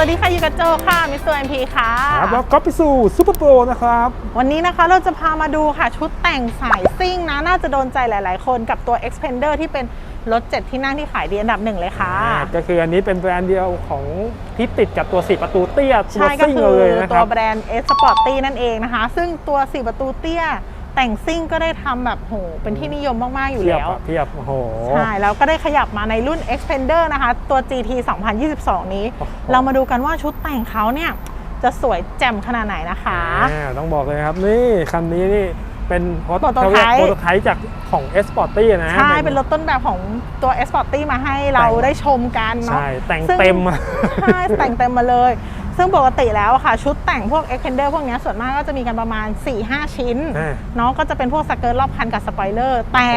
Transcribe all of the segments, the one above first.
วัสดีค่ะอยู่กับโจค่ะมิสเตอร์เอ็มพีค่ะครับแล้วก็ไปสู่ซูเปอร์โปรนะครับ วันนี้นะคะเราจะพามาดูค่ะชุดแต่งสายซิ่งนะ น่าจะโดนใจหลาย ๆ คนกับตัว Expander ที่เป็นรถ7ที่นั่งที่ขายดีอันดับหนึ่งเลยค่ะอ่าก็คืออันนี้เป็นแบรนด์เดียวของที่ติดกับตัว 4 ประตูเตี้ยตัวใช่ก็ซิ่งคือเลยนะคตัรัวบแบรนด์ S Sporty นั่นเองนะคะ ซึ่งตัว 4 ประตูเตี้ย แต่งซิ่งก็ได้ทำแบบโหเป็นที่นิยมมาก ๆ อยู่เทียบแล้ว อะเทียบโอ้โห ใช่ แล้วก็ได้ขยับมาในรุ่น Expander นะคะ ตัว GT 2022 นี้ โอ้โห เรามาดูกันว่าชุดแต่งเขาเนี่ย จะสวยแจ่มขนาดไหนนะคะ อ่าต้องบอกเลยครับ นี่คันนี้นี่เป็นโปรโตไทป์โปรโตไทป์จากของ S Sporty นะใช่ เป็นรถต้นแบบของตัว S Sporty มาให้เราแต่งได้ชมกันเนาะ ใช่ แต่งซึ่เต็มอะ ใช่แต่งเต็มมาเลย ซึ่งปกติแล้วอะค่ะชุดแต่งพวก Expander พวกเนี้ยส่วนมากก็จะมีกันประมาณ 4-5 ชิ้นอ่าเนาะก็จะเป็นพวกสเกิร์ตรอบคันกับสปอยเลอร์แต่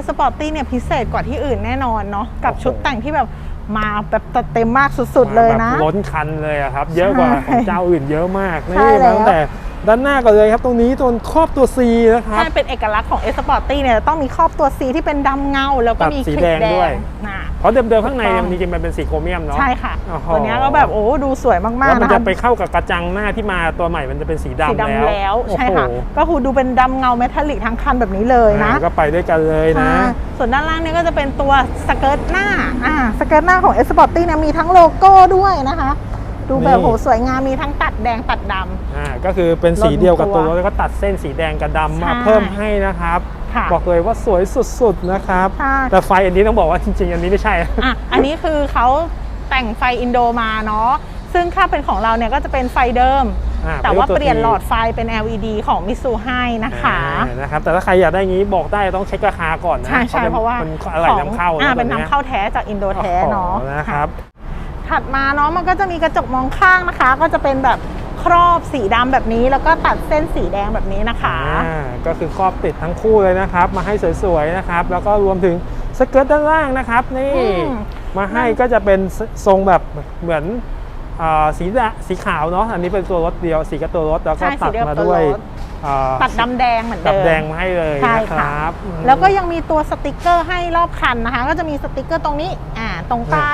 S Sporty เนี่ยพิเศษกว่าที่อื่นแน่นอนเนาะกับโอ้โหชุดแต่งที่แบบมาแบบเต็มมากสุดๆเลยนะแบบล้นคันเลยอะครับ เยอะกว่าใช่ของเจ้าอื่นเยอะมากใช่นี่แล้วตั้งแต่ด้านหน้าก่อนเลยครับ ตรงนี้ตรงครอบตัว C นะครับใช่เป็นเอกลักษณ์ของ S Sporty เนี่ยต้องมีครอบตัว C ที่เป็นดำเงา แล้วก็ตัดมีสีคลิปแดงแดด้วยงนะ เพราะเดิมๆข้างในถูกต้องมันจริงๆมันเป็นสีโครเมียมเนาะใช่ค่ะโอ้โหตัวเนี้ยก็แบบโอ้ดูสวยมากแล้วๆมันนะจะคะไปเข้ากับกระจังหน้าที่มาตัวใหม่มันจะเป็นสีดำสีดำแล้วใช่ค่ะโอ้โหก็คือดูเป็นดำเงาเมทัลลิกทั้งคันแบบนี้เลยนะอ่าก็ไปด้วยกันเลยนะใช่ส่วนด้านล่างเนี่ยก็จะเป็นตัวสเกิร์ตหน้าอ่าสเกิร์ตหน้าของ S Sporty เนี่ยมีทั้งโลโก้ด้วยนะคะ ดูแบบนี่โหสวยงามมีทั้งตัดแดงตัดดำอ่าก็คือเป็นสีเดียวกับตัวลงตัวแล้วก็ตัดเส้นสีแดงกับดำมาใช่เพิ่มให้นะครับ ค่ะบอกเลยว่าสวยสุดๆนะครับใช่แต่ไฟอันนี้ต้องบอกว่าจริงๆ อันนี้ไม่ใช่อะอันนี้คือเขาแต่งไฟอินโดมาเนาะซึ่งถ้าเป็นของเราเนี่ยก็จะเป็นไฟเดิมอ่าแต่ว่าเป็นตัวเปลี่ยน T หลอดไฟเป็น LED ของมิซูให้นะคะอ่านะครับแต่ถ้าใครอยากได้งี้บอกได้ต้องเช็คราคาก่อนนะใช่ใช่เพราะว่ามันอะไรนำเข้าอ่าะเป็นตัวนำเข้าแท้จากอินโดแท้โอ้โหเนาะนะครับถัดมาเนาะมันก็จะมีกระจกมองข้างนะคะ ก็จะเป็นแบบ ครอบสีดำแบบนี้ แล้วก็ตัดเส้นสีแดงแบบนี้นะคะอ่าก็คือครอบติดทั้งคู่เลยนะครับ มาให้สวยๆนะครับ แล้วก็รวมถึงสเกิร์ตด้านล่างนะครับ นี่อืม มาให้ก็จะเป็นทรงแบบเหมือนอ่าสีดะสีขาวเนาะอันนี้เป็นตัวรถเดียวสีกับตัวรถแล้วก็ใช่ตัดสีเดียวกัมาบตัวด้วยรถ อ่าตัดดำแดงเหมือนดัเดิบมแดงมาให้เลยใช่นะคค่ะรับอืมแล้วก็ยังมีตัวสติกเกอร์ให้รอบคันนะคะ ก็จะมีสติกเกอร์ตรงนี้อ่าตรงใต้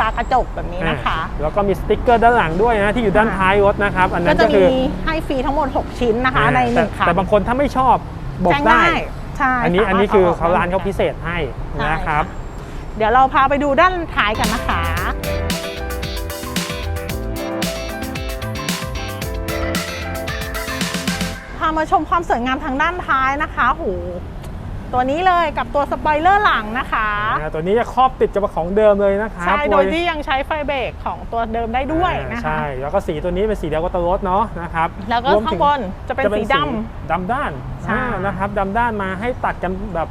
บาร์กระจกแบบนี้นะคะอ่าแล้วก็มีสติ๊กเกอร์ด้านหลังด้วยนะที่อยู่ด้านค่ะท้ายรถนะครับ อันก็นั้นจะก็คืมีอให้ฟรีทั้งหมด 6 ชิ้นนะคะอ่าในหแต่นึ่งคันแต่บางคนถ้าไม่ชอบบอกแจ้งได้ใช่อันนี้สมอันถนี้คืออเขาร้านเขาได้พิเศษให้นะครับใช่เดี๋ยวเราพาไปดูด้านท้ายกันนะคะามาชมความสวยงามทางด้านท้ายนะคะหูตัวนี้เลยกับตัวสปอยเลอร์หลังนะคะอ่าตัวนี้จะครอบติดกับของเดิมเลยนะครับใช่โดยที่ยังใช้ไฟเบรกของตัวเดิมได้ด้วยอ่านะคะใช่แล้วก็สีตัวนี้เป็นสีเดียวกับตัวรถเนาะนะครับแล้วก็รวมข้าถึงบนจะเป็นสีดำดำด้านใช่อ่านะครับดำด้านมาให้ตัดกันแบบ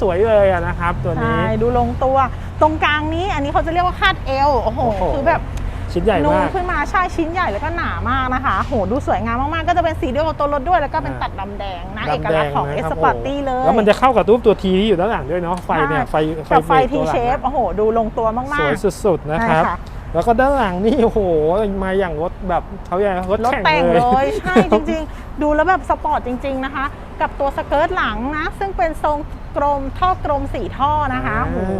สวยๆเลยอะนะครับ ตัวนี้ใช่ดูลงตัวตรงกลางนี้อันนี้เขาจะเรียกว่าคาดเอวโอ้โหโอ้โหคือแบบ ชิ้นใหญ่นูนมากขึ้นมาใช่ชิ้นใหญ่แล้วก็หนามากนะคะโหดูสวยงามมากๆ ก็จะเป็นสีเดียวกับตัวรถด้วย แล้วก็เป็นอ่าตัดดำแดงนะดำเอกลักษณ์ของแดเอสนะคปบอร์ตี้เลย แล้วมันจะเข้ากับรูปตัวทีที่อยู่ด้านหลังด้วยเนาะไฟเนี่ยไฟกับไฟบรกทีตัวหลังเชฟอะโอ้โห ดูลงตัวมากสวยๆสุดๆนะครับใช่ค่ะแล้วก็ด้านหลังนี่โอ้โหมาอย่างรถแบบเขาอย่างรถรถแข่งแต่งเลเลย ย ใช่จริงๆ ดูแล้วแบบสปอร์ตจริง ๆนะคะ กับตัวสเกิร์ตหลังนะ ซึ่งเป็นทรงกลมท่อกลมสีท่อนะคะอ่า โอ้โห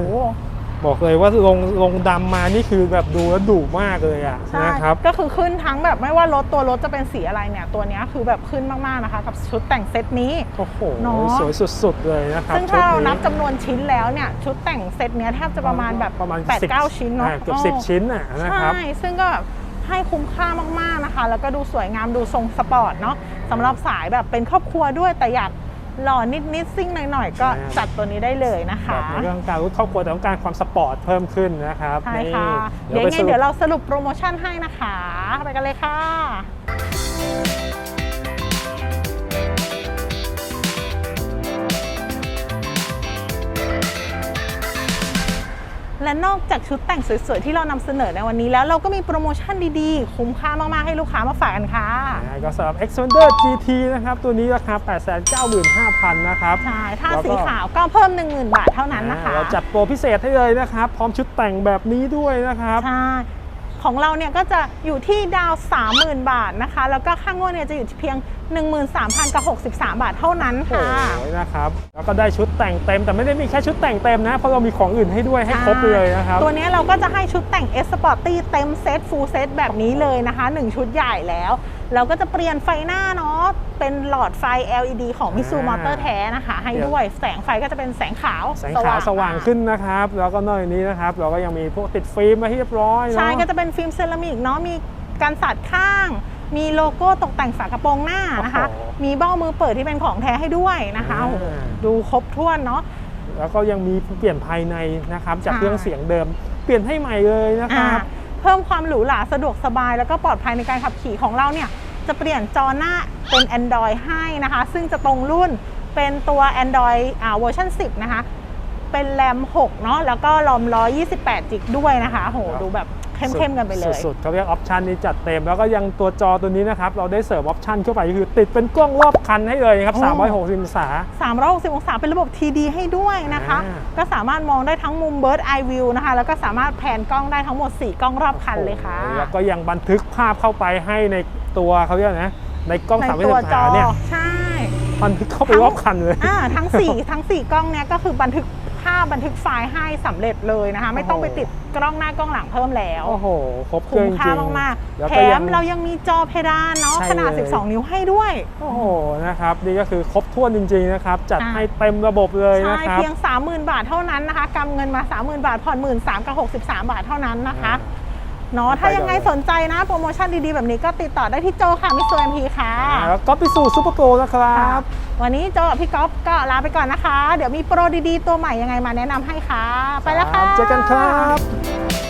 บอกเลยว่าลงลงดำมานี่คือแบบดูแล้วดุมากเลยอะใช่นะครับก็คือขึ้นทั้งแบบไม่ว่ารถตัวรถจะเป็นสีอะไรเนี่ยตัวเนี้ยคือแบบขึ้นมากๆนะคะ กับชุดแต่งเซตนี้โอ้โหเนอะสวยสุดๆเลยนะครับซึ่งถ้าเราชุดนับจำนวนชิ้นแล้วเนี่ยชุดแต่งเซตเนี้ยแทบจะประมาณแบบประมาณ8 10 9ชิ้นเนาะอ่เกือบสิบโชิ้นอะนะครับใช่ซึ่งก็แบบให้คุ้มค่ามากๆนะคะ แล้วก็ดูสวยงามดูทรงสปอร์ตเนาะสำหรับสายแบบเป็นครอบครัวด้วยแต่อยาก หล่อนิดๆซิ่งหน่อยๆ ก็ใช่จัดตัวนี้ได้เลยนะคะ แบบในเรื่องการรู้ครอบครัวแต่ต้องการความสปอร์ตเพิ่มขึ้นนะครับใช่นี่ค่ะเดี๋ยวไปไงสรุปเดี๋ยวเราสรุปโปรโมชั่นให้นะคะ ไปกันเลยค่ะ และนอกจากชุดแต่งสวยๆ ที่เรานำเสนอในวันนี้แล้วเราก็มีโปรโมชั่นดีๆ คุ้มค่ามากๆ ให้ลูกค้ามาฝากกันค่ะอ่าก็สำหรับ Xpander GT นะครับ ตัวนี้ราคา 895,000 นะครับ ใช่ ถ้าแล้วก็สีขาวก็เพิ่ม 10,000 บาทเท่านั้นนะคะอ่าเราจัดโปรพิเศษให้เลยนะครับ พร้อมชุดแต่งแบบนี้ด้วยนะครับ ใช่ ของเราเนี่ยก็จะอยู่ที่ดาว 30,000 บาทนะคะ แล้วก็ค่างวดเนี่ยจะอยู่ที่เพียง 13,000กับ63 บาทเท่านั้นโอ้ค่ะโหนะครับ แล้วก็ได้ชุดแต่งเต็ม แต่ไม่ได้มีแค่ชุดแต่งเต็มนะ เพราะเรามีของอื่นให้ด้วยให้ครบเลยนะครับ ตัวนี้เราก็จะให้ชุดแต่ง S Sporty เต็มเซตฟูลเซตแบบนี้เลยนะคะ 1 ชุดใหญ่แล้ว เราก็จะเปลี่ยนไฟหน้าเนาะเป็นหลอดไฟ LED ของ Mitsu อ่าม Motor แท้นะคะ ให้เดี๋ยวด้วยแสงไฟก็จะเป็นแสงขาวแสงขาวสว่างขึ้นนะครับ แล้วก็นอกจากนี้นะครับ เราก็ยังมีพวกติดฟิล์มมาให้เรียบร้อยเนาะใช่ก็จะเป็นฟิล์มเซรามิกเนาะมีการสัดข้าง มีโลโก้ตกแต่งฝากระโปรงหน้านะคะโอ้โหมีเบ้ามือเปิดที่เป็นของแท้ให้ด้วยนะคะอ่าโอ้โหดูครบถ้วนเนาะแล้วก็ยังมีเปลี่ยนภายในนะครับ จากใช่เครื่องเสียงเดิม เปลี่ยนให้ใหม่เลยนะคอ่ารับ เพิ่มความหรูหราสะดวกสบาย แล้วก็ปลอดภัยในการขับขี่ของเราเนี่ยจะเปลี่ยนจอหน้าเป็น Android ให้นะคะ ซึ่งจะตรงรุ่นเป็นตัว Android อ่าเวอร์ชัน10 นะคะ เป็นแรม 6 เนาะแล้วก็รอม128 จิกด้วยนะคะ โห ดูแบบ เข้มๆกันไปเลยสุดๆเขาเรียกออปชันนี้จัดเต็ม แล้วก็ยังตัวจอตัวนี้นะครับ เราได้เสริมออปชันเข้าไปคือติดเป็นกล้องรอบคันให้เลยนะครับโอ้360 องศา 360 องศาเป็นระบบ TD ให้ด้วยนะคะอ่าก็สามารถมองได้ทั้งมุม Bird Eye View นะคะ แล้วก็สามารถแผนกล้องได้ทั้งหมด 4 กล้องรอบคันเลยค่ะโอ้โหแล้วก็ยังบันทึกภาพเข้าไปให้ในตัวเขาเรียกนะในกล้องใน360อตัวงจศาอเนี่ยใช่บันทึกเข้าไปรอบคันเลยอ่าทั้ง4ทั้ง4กล้องเนี้ยก็คือบันทึก ภาพบันทึกไฟล์ให้สำเร็จเลยนะคะ ไม่ต้องไปติดกล้องหน้ากล้องหลังเพิ่มแล้ว โอ้โหครบเครื่คุ้องมจค่าริงมากแล้วๆแถก็ยัมงเรายังมีจอเพดานเนาะใช่ขนาดเลย12 นิ้วให้ด้วย โอ้โหนะครับนี่ก็คือครบถ้วนจริงๆนะครับจัดอ่าให้เต็มระบบเลยนะใช่ครับเพียง 30,000 บาทเท่านั้นนะคะกำเงินมา 30,000 บาทผ่อน1 3ื่นกับ63 บาทเท่านั้นนะคะ เนาะถ้ายังไงสนใจนะ โปรโมชั่นดีๆ แบบนี้ก็ติดต่อได้ที่โจค่ะมิสเตอร์เอ็มพีค่ะอ่าแล้วก็ไปสู่ซูเปอร์โปรนะครับ วันนี้โจกับพี่ก๊อฟก็ลาไปก่อนนะคะ เดี๋ยวมีโปรดีๆ ตัวใหม่ยังไงมาแนะนำให้ค่ะ ไปแล้วค่ะ เจอกันครับ